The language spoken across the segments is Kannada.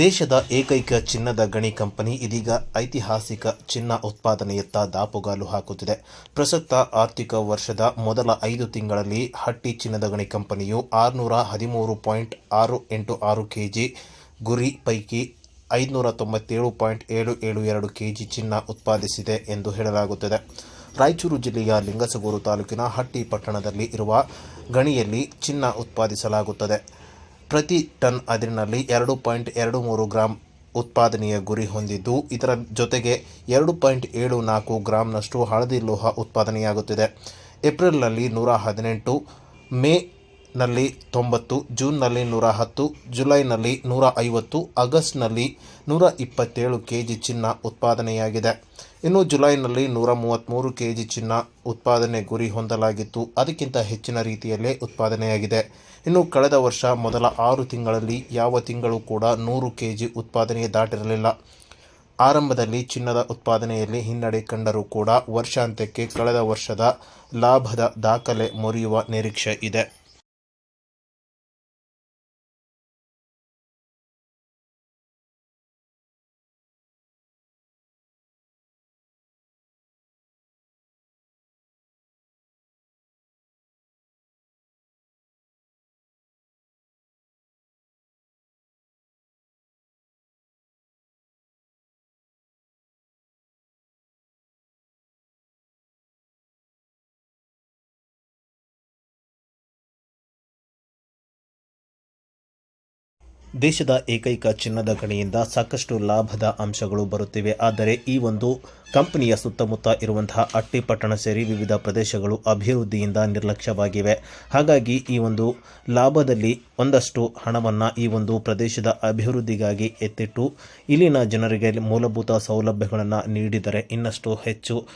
ದೇಶದ ಏಕೈಕ ಚಿನ್ನದ ಗಣಿ ಕಂಪನಿ ಇದೀಗ ಐತಿಹಾಸಿಕ ಚಿನ್ನ ಉತ್ಪಾದನೆಯತ್ತ ದಾಪುಗಾಲು ಹಾಕುತ್ತಿದೆ. ಪ್ರಸಕ್ತ ಆರ್ಥಿಕ ವರ್ಷದ ಮೊದಲ ಐದು ತಿಂಗಳಲ್ಲಿ ಹಟ್ಟಿ ಚಿನ್ನದ ಗಣಿ ಕಂಪನಿಯು ಆರುನೂರ ಹದಿಮೂರು ಪಾಯಿಂಟ್ ಆರು ಎಂಟು ಆರು ಕೆಜಿ ಗುರಿ ಪೈಕಿ ಐದುನೂರ ತೊಂಬತ್ತೇಳು ಪಾಯಿಂಟ್ ಏಳು ಏಳು ಎರಡು ಕೆಜಿ ಚಿನ್ನ ಉತ್ಪಾದಿಸಿದೆ ಎಂದು ಹೇಳಲಾಗುತ್ತದೆ. ರಾಯಚೂರು ಜಿಲ್ಲೆಯ ಲಿಂಗಸಗೂರು ತಾಲೂಕಿನ ಹಟ್ಟಿ ಪಟ್ಟಣದಲ್ಲಿ ಇರುವ ಗಣಿಯಲ್ಲಿ ಚಿನ್ನ ಉತ್ಪಾದಿಸಲಾಗುತ್ತದೆ. ಪ್ರತಿ ಟನ್ ಅದಿರಿನಲ್ಲಿ ಎರಡು ಪಾಯಿಂಟ್ ಎರಡು ಮೂರು ಗ್ರಾಂ ಉತ್ಪಾದನೆಯ ಗುರಿ ಹೊಂದಿದ್ದು, ಇದರ ಜೊತೆಗೆ ಎರಡು ಪಾಯಿಂಟ್ ಏಳು ನಾಲ್ಕು ಗ್ರಾಂನಷ್ಟು ಹಳದಿ ಲೋಹ ಉತ್ಪಾದನೆಯಾಗುತ್ತಿದೆ. ಏಪ್ರಿಲ್ನಲ್ಲಿ ನೂರ ಹದಿನೆಂಟು ಮೇನಲ್ಲಿ ತೊಂಬತ್ತು ಜೂನ್ನಲ್ಲಿ ನೂರ ಹತ್ತು ಜುಲೈನಲ್ಲಿ ನೂರ ಐವತ್ತು ಆಗಸ್ಟ್ನಲ್ಲಿ ನೂರ ಇಪ್ಪತ್ತೇಳು ಕೆ ಜಿ ಚಿನ್ನ ಉತ್ಪಾದನೆಯಾಗಿದೆ. ಇನ್ನು ಜುಲೈನಲ್ಲಿ ನೂರ ಮೂವತ್ತ್ಮೂರು ಕೆ ಜಿ ಚಿನ್ನ ಉತ್ಪಾದನೆ ಗುರಿ ಹೊಂದಲಾಗಿತ್ತು. ಅದಕ್ಕಿಂತ ಹೆಚ್ಚಿನ ರೀತಿಯಲ್ಲೇ ಉತ್ಪಾದನೆಯಾಗಿದೆ. ಇನ್ನು ಕಳೆದ ವರ್ಷ ಮೊದಲ ಆರು ತಿಂಗಳಲ್ಲಿ ಯಾವ ತಿಂಗಳು ಕೂಡ ನೂರು ಕೆ ಜಿ ಉತ್ಪಾದನೆ ದಾಟಿರಲಿಲ್ಲ. ಆರಂಭದಲ್ಲಿ ಚಿನ್ನದ ಉತ್ಪಾದನೆಯಲ್ಲಿ ಹಿನ್ನಡೆ ಕಂಡರೂ ಕೂಡ ವರ್ಷಾಂತ್ಯಕ್ಕೆ ಕಳೆದ ವರ್ಷದ ಲಾಭದ ದಾಖಲೆ ಮುರಿಯುವ ನಿರೀಕ್ಷೆ ಇದೆ. ದೇಶದ ಏಕೈಕ ಚಿನ್ನದ ಗಣಿಯಿಂದ ಸಾಕಷ್ಟು ಲಾಭದ ಅಂಶಗಳು ಬರುತ್ತಿವೆ. ಆದರೆ ಈ ಒಂದು ಕಂಪನಿಯ ಸುತ್ತಮುತ್ತ ಇರುವಂತಹ ಅಟ್ಟಿಪಟ್ಟಣ ಸೇರಿ ವಿವಿಧ ಪ್ರದೇಶಗಳು ಅಭಿವೃದ್ಧಿಯಿಂದ ನಿರ್ಲಕ್ಷ್ಯವಾಗಿವೆ. ಹಾಗಾಗಿ ಈ ಒಂದು ಲಾಭದಲ್ಲಿ ಒಂದಷ್ಟು ಹಣವನ್ನು ಈ ಒಂದು ಪ್ರದೇಶದ ಅಭಿವೃದ್ಧಿಗಾಗಿ ಎತ್ತಿಟ್ಟು ಇಲ್ಲಿನ ಜನರಿಗೆ ಮೂಲಭೂತ ಸೌಲಭ್ಯಗಳನ್ನು ನೀಡಿದರೆ ಇನ್ನಷ್ಟು ಹೆಚ್ಚು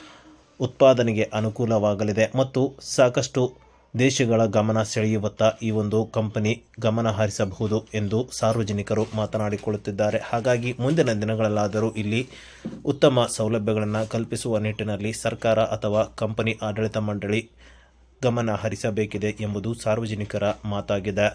ಉತ್ಪಾದನೆಗೆ ಅನುಕೂಲವಾಗಲಿದೆ. ಮತ್ತು ಸಾಕಷ್ಟು ದೇಶಗಳ ಗಮನ ಸೆಳೆಯುವತ್ತ ಈ ಒಂದು ಕಂಪನಿ ಗಮನ ಹರಿಸಬಹುದು ಎಂದು ಸಾರ್ವಜನಿಕರು ಮಾತನಾಡಿಕೊಳ್ಳುತ್ತಿದ್ದಾರೆ. ಹಾಗಾಗಿ ಮುಂದಿನ ದಿನಗಳಲ್ಲಾದರೂ ಇಲ್ಲಿ ಉತ್ತಮ ಸೌಲಭ್ಯಗಳನ್ನು ಕಲ್ಪಿಸುವ ನಿಟ್ಟಿನಲ್ಲಿ ಸರ್ಕಾರ ಅಥವಾ ಕಂಪನಿ ಆಡಳಿತ ಮಂಡಳಿ ಗಮನ ಹರಿಸಬೇಕಿದೆ ಎಂಬುದು ಸಾರ್ವಜನಿಕರ ಮಾತಾಗಿದೆ.